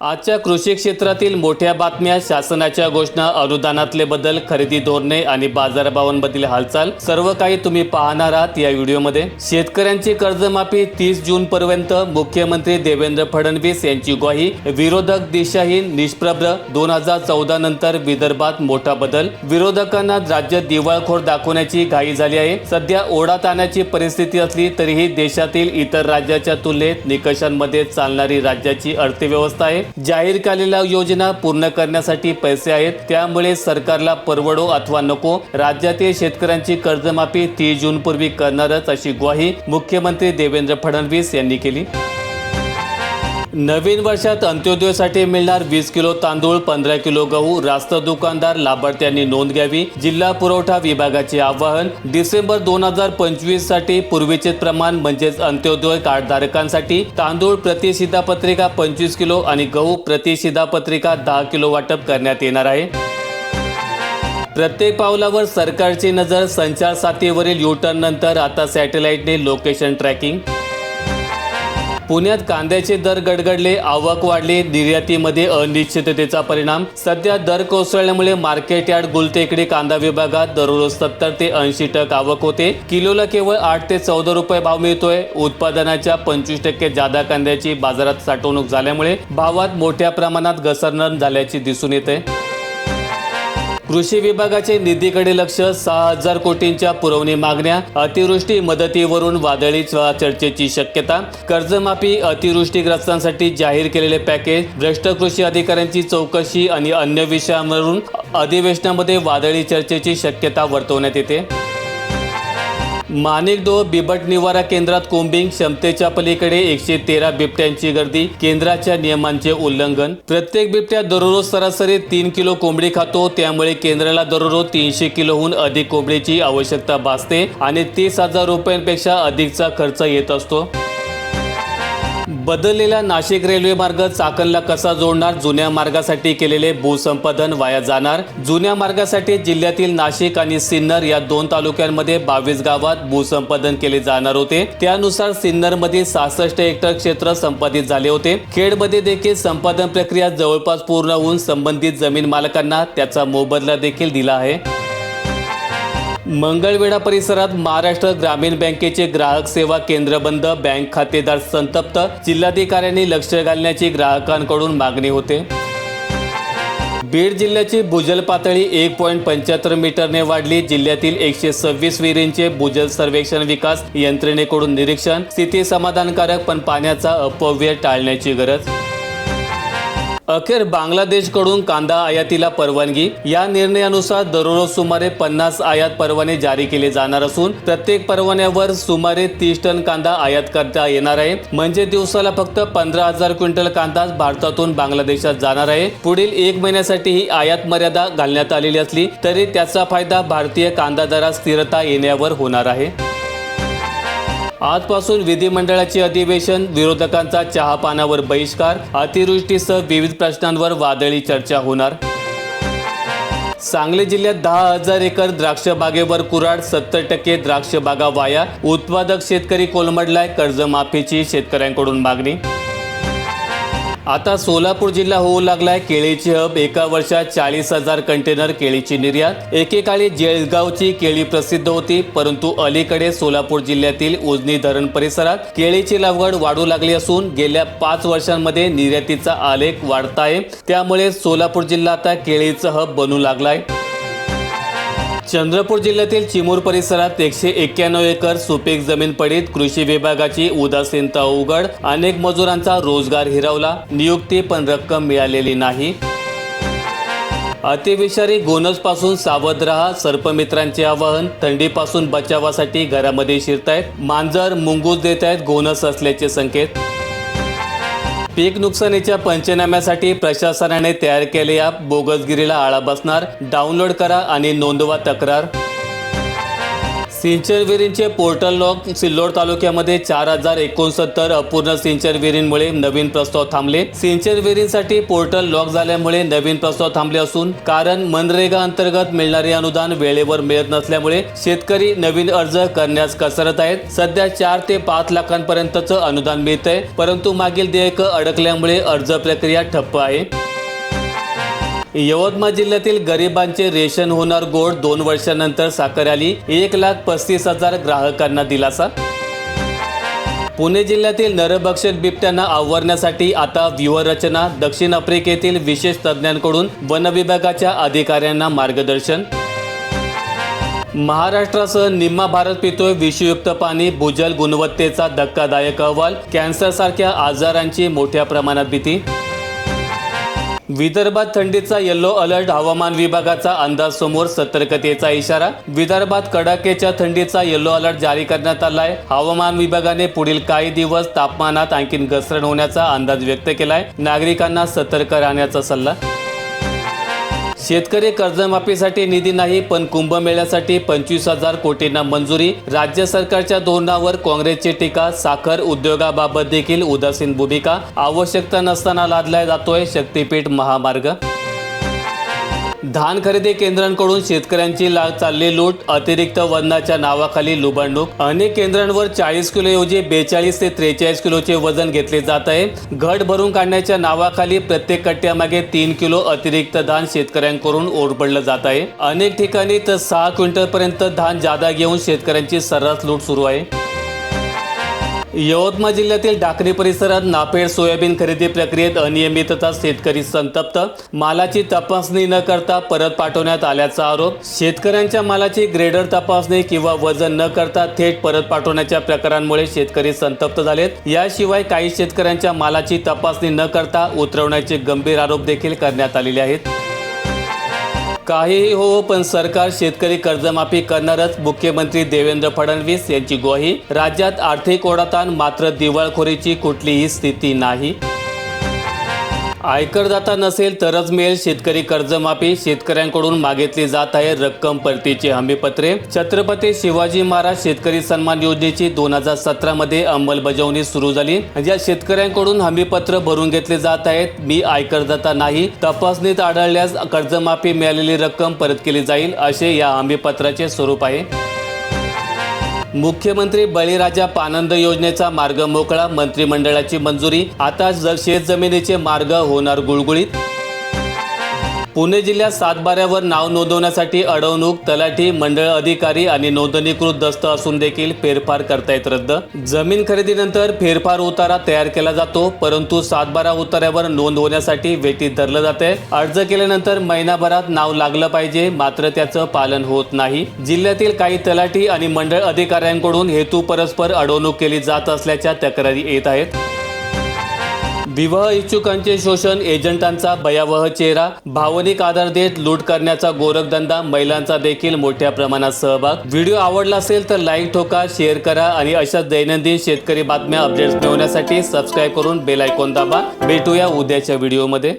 आजच्या कृषी क्षेत्रातील मोठ्या बातम्या शासनाच्या घोषणा अनुदानातले बदल खरेदी धोरणे आणि बाजारभावांमधील हालचाल सर्व काही तुम्ही पाहणार आहात या व्हिडिओमध्ये. शेतकऱ्यांची कर्जमाफी तीस जून पर्यंत मुख्यमंत्री देवेंद्र फडणवीस यांची ग्वाही विरोधक दिशाहीन निष्प्रभ्र दोन हजार चौदा नंतर विदर्भात मोठा बदल विरोधकांना राज्य दिवाळखोर दाखवण्याची घाई झाली आहे. सध्या ओढाताण्याची परिस्थिती असली तरीही देशातील इतर राज्याच्या तुलनेत निकषांमध्ये चालणारी राज्याची अर्थव्यवस्था आहे. जाहीर केलेल्या योजना पूर्ण करण्यासाठी पैसे आहेत. त्यामुळे सरकारला परवडो अथवा नको. राज्यातील शेतकऱ्यांची कर्जमाफी तीस जून पूर्वी करणारच अशी ग्वाही मुख्यमंत्री देवेंद्र फडणवीस यांनी केली. नवीन वर्षात अंत्योदयसाठी मिळणार वीस किलो तांदूळ पंधरा किलो गहू रास्त दुकानदार लाभार्थ्यांनी नोंद घ्यावी. जिल्हा पुरवठा विभागाचे आवाहन डिसेंबर दोन हजार पंचवीससाठी पूर्वीचे प्रमाण म्हणजेच अंत्योदय कार्डधारकांसाठी तांदूळ प्रति शिधापत्रिका पंचवीस किलो आणि गहू प्रति शिधापत्रिका दहा किलो वाटप करण्यात येणार आहे. प्रत्येक पावलावर सरकारची नजर संचार साथीवरील युटर्न नंतर आता सॅटेलाइटने लोकेशन ट्रॅकिंग पुण्यात कांद्याचे दर गडगडले आवक वाढली निर्यातीमध्ये अनिश्चिततेचा परिणाम. सध्या दर कोसळल्यामुळे मार्केट यार्ड गुलटेकडे कांदा विभागात दररोज सत्तर ते ऐंशी टक आवक होते. किलोला केवळ आठ ते चौदा रुपये भाव मिळतोय. उत्पादनाच्या पंचवीस टक्के जादा कांद्याची बाजारात साठवणूक झाल्यामुळे भावात मोठ्या प्रमाणात घसरण झाल्याचे दिसून येते. कृषी विभागाचे निधीकडे लक्ष सहा हजार कोटींच्या पुरवणी मागण्या अतिवृष्टी मदतीवरून वादळी चर्चेची शक्यता कर्जमाफी अतिवृष्टीग्रस्तांसाठी जाहीर केलेले पॅकेज भ्रष्ट कृषी अधिकाऱ्यांची चौकशी आणि अन्य विषयांवरून अधिवेशनामध्ये वादळी चर्चेची शक्यता वर्तवण्यात येते. माणिकडो बिबट निवारा केंद्रात कोंबिंग क्षमतेच्या पलीकडे एकशे तेरा बिबट्यांची गर्दी केंद्राच्या नियमांचे उल्लंघन. प्रत्येक बिबट्या दररोज सरासरी तीन किलो कोंबडी खातो त्यामुळे केंद्राला दररोज तीनशे किलोहून अधिक कोंबडीची आवश्यकता भासते आणि तीस हजार रुपयांपेक्षा अधिकचा खर्च येत असतो. बदललेला नाशिक रेल्वे मार्ग चाकणला कसा जोडणार? जुन्या मार्गासाठी केलेले भूसंपादन वाया जाणार? जुन्या मार्गासाठी जिल्ह्यातील नाशिक आणि सिन्नर या दोन तालुक्यांमध्ये बावीस गावात भूसंपादन केले जाणार होते. त्यानुसार सिन्नरमध्ये सहासष्ट हेक्टर क्षेत्र संपादित झाले होते. खेडमध्ये देखील संपादन प्रक्रिया जवळपास पूर्ण होऊन संबंधित जमीन मालकांना त्याचा मोबदला देखील दिला आहे. मंगळवेढा परिसरात महाराष्ट्र ग्रामीण बँकेचे ग्राहक सेवा केंद्र बंद बँक खातेदार संतप्त जिल्हाधिकाऱ्यांनी लक्ष घालण्याची ग्राहकांकडून मागणी होते. बीड जिल्ह्याची भूजल पातळी एक पॉईंट पंच्याहत्तर मीटरने वाढली. जिल्ह्यातील एकशे सव्वीस विहिरींचे भूजल सर्वेक्षण विकास यंत्रणेकडून निरीक्षण. स्थिती समाधानकारक पण पाण्याचा अपव्यय टाळण्याची गरज अखेर बांगलादेशकडून कांदा आयातीला परवानगी. या निर्णयानुसार दररोज सुमारे पन्नास आयात परवाने जारी केले जाणार असून प्रत्येक परवान्यावर सुमारे तीस टन कांदा आयात करता येणार आहे. म्हणजे दिवसाला फक्त पंधरा हजार क्विंटल कांदा भारतातून बांगलादेशात जाणार आहे. पुढील एक महिन्यासाठी ही आयात मर्यादा घालण्यात आलेली असली तरी त्याचा फायदा भारतीय कांदा दरात स्थिरता येण्यावर होणार आहे. आजपासून विधिमंडळाचे अधिवेशन विरोधकांचा चहापानावर बहिष्कार अतिवृष्टीसह विविध प्रश्नांवर वादळी चर्चा होणार. सांगली जिल्ह्यात दहा हजार एकर द्राक्ष बागेवर कुराड सत्तर टक्के द्राक्ष बागा वाया. उत्पादक शेतकरी कोलमडलाय कर्जमाफीची शेतकऱ्यांकडून मागणी. आता सोलापूर जिल्हा होऊ लागलाय केळीची हब. एका वर्षात चाळीस हजार कंटेनर केळीची निर्यात. एकेकाळी जळगावची केळी प्रसिद्ध होती परंतु अलीकडे सोलापूर जिल्ह्यातील उजनी धरण परिसरात केळीची लागवड वाढू लागली असून गेल्या पाच वर्षांमध्ये निर्यातीचा आलेख वाढताय. त्यामुळे सोलापूर जिल्हा आता केळीचं हब बनू लागलाय. चंद्रपूर जिल्ह्यातील चिमूर परिसरात एकशे एक्क्याण्णव एकर सुपीक जमीन पडीत कृषी विभागाची उदासीनता उघड. अनेक मजुरांचा रोजगार हिरावला. नियुक्ती पण रक्कम मिळालेली नाही. अतिविषारी गोनसपासून सावध राहा सर्पमित्रांचे आवाहन. थंडीपासून बचावासाठी घरामध्ये शिरतायत. मांजर मुंगूस देत आहेत गोनस असल्याचे संकेत. पीक नुकसानीच्या पंचनाम्यासाठी प्रशासनाने तयार केलेल्या बोगसगिरीला आळा बसणार. डाउनलोड करा आणि नोंदवा तक्रार. सिंचन विहिरींचे पोर्टल लॉक सिल्लोड तालुक्यामध्ये चार हजार एकोणसत्तर अपूर्ण सिंचन विहिरींमुळे नवीन प्रस्ताव थांबले. सिंचन विहिरींसाठी पोर्टल लॉक झाल्यामुळे नवीन प्रस्ताव थांबले असून कारण मनरेगा अंतर्गत मिळणारे अनुदान वेळेवर मिळत नसल्यामुळे शेतकरी नवीन अर्ज करण्यास कसरत आहेत. सध्या चार ते पाच लाखांपर्यंतचं अनुदान मिळतंय परंतु मागील देयक अडकल्यामुळे अर्ज प्रक्रिया ठप्प आहे. यवतमाळ जिल्ह्यातील गरिबांचे रेशन होणार गोड दोन वर्षानंतर साखर आली एक लाख पस्तीस हजार ग्राहकांना दिलासा. पुणे जिल्ह्यातील नरभक्षक बिबट्यांना आवरण्यासाठी आता व्यूहरचना. दक्षिण आफ्रिकेतील विशेष तज्ज्ञांकडून वन विभागाच्या अधिकाऱ्यांना मार्गदर्शन. महाराष्ट्रासह निम्मा भारत पितोय विषयुक्त पाणी भूजल गुणवत्तेचा धक्कादायक अहवाल. कॅन्सरसारख्या आजारांची मोठ्या प्रमाणात भीती. विदर्भात थंडीचा येल्लो अलर्ट हवामान विभागाचा अंदाज समोर सतर्कतेचा इशारा. विदर्भात कडाक्याच्या थंडीचा येल्लो अलर्ट जारी करण्यात आलाय. हवामान विभागाने पुढील काही दिवस तापमानात आणखीन घसरण होण्याचा अंदाज व्यक्त केलाय. नागरिकांना सतर्क राहण्याचा सल्ला. शेतकरी कर्जमाफीसाठी निधी नाही पण कुंभमेळ्यासाठी पंचवीस हजार कोटींना मंजुरी. राज्य सरकारच्या धोरणावर काँग्रेसची टीका साखर उद्योगाबाबत देखील उदासीन भूमिका. आवश्यकता नसताना लादला जातोय शक्तीपीठ महामार्ग. धान खरेदी केंद्रांकडून शेतकऱ्यांची लाग चालली लूट अतिरिक्त वजनाच्या नावाखाली लुबाडणूक अनेक केंद्रांवर चाळीस किलोऐवजी बेचाळीस ते त्रेचाळीस किलोचे वजन घेतले जात आहे. घट भरून काढण्याच्या नावाखाली प्रत्येक कट्ट्यामागे तीन किलो अतिरिक्त धान शेतकऱ्यांकडून ओरपडलं जात आहे. अनेक ठिकाणी तर सहा क्विंटलपर्यंत धान जादा घेऊन शेतकऱ्यांची सर्रास लूट सुरू आहे. यवतमाळ जिल्ह्यातील डाकरी परिसरात नाफेड सोयाबीन खरेदी प्रक्रियेत अनियमितता शेतकरी संतप्त. मालाची तपासणी न करता परत पाठवण्यात आल्याचा आरोप. शेतकऱ्यांच्या मालाची ग्रेडर तपासणी किंवा वजन न करता थेट परत पाठवण्याच्या प्रकारांमुळे शेतकरी संतप्त झालेत. याशिवाय काही शेतकऱ्यांच्या मालाची तपासणी न करता उतरवण्याचे गंभीर आरोप देखील करण्यात आलेले आहेत. काहीही हो पण सरकार शेतकरी कर्जमाफी करणारच. मुख्यमंत्री देवेंद्र फडणवीस यांची ग्वाही. राज्यात आर्थिक ओढाताण मात्र दिवाळखोरीची कुठलीही स्थिती नाही. आयकरदाता नसेल तरच मिळेल शेतकरी कर्जमाफी. शेतकऱ्यांकडून मागितली जात आहे रक्कम परतीची हमीपत्रे. छत्रपती शिवाजी महाराज शेतकरी सन्मान योजनेची दोन हजार सतरा मध्ये अंमलबजावणी सुरू झाली. या शेतकऱ्यांकडून हमीपत्र भरून घेतले जात आहेत मी आयकरदाता नाही. तपासणीत आढळल्यास कर्जमाफी मिळालेली रक्कम परत केली जाईल असे या हमीपत्राचे स्वरूप आहे. मुख्यमंत्री बळीराजा पानंद योजनेचा मार्ग मोकळा मंत्रिमंडळाची मंजुरी. आता शेत शेतजमिनीचे मार्ग होणार गुळगुळीत पुणे जिल्ह्यात सातबाऱ्यावर नाव नोंदवण्यासाठी अडवणूक तलाठी मंडळ अधिकारी आणि नोंदणीकृत दस्त असून देखील फेरफार करता येत रद्द. जमीन खरेदीनंतर फेरफार उतारा तयार केला जातो परंतु सातबारा उतार्यावर नोंद होण्यासाठी वेटीत धरलं जाते अर्ज केल्यानंतर महिनाभरात नाव लागलं पाहिजे मात्र त्याचं पालन होत नाही. जिल्ह्यातील काही तलाठी आणि मंडळ अधिकाऱ्यांकडून हेतू परस्पर अडवणूक केली जात असल्याच्या तक्रारी येत आहेत. विवाह इच्छुकांचे शोषण एजंटांचा भयावह चेहरा भावनिक आधार देत लूट करण्याचा गोरखधंदा महिलांचा देखील मोठ्या प्रमाणात सहभाग. व्हिडिओ आवडला असेल तर लाईक ठोका शेअर करा आणि अशाच दैनंदिन शेतकरी बातम्या अपडेट्स मिळवण्यासाठी सबस्क्राईब करून बेल आयकॉन दाबा. भेटूया उद्याच्या व्हिडिओमध्ये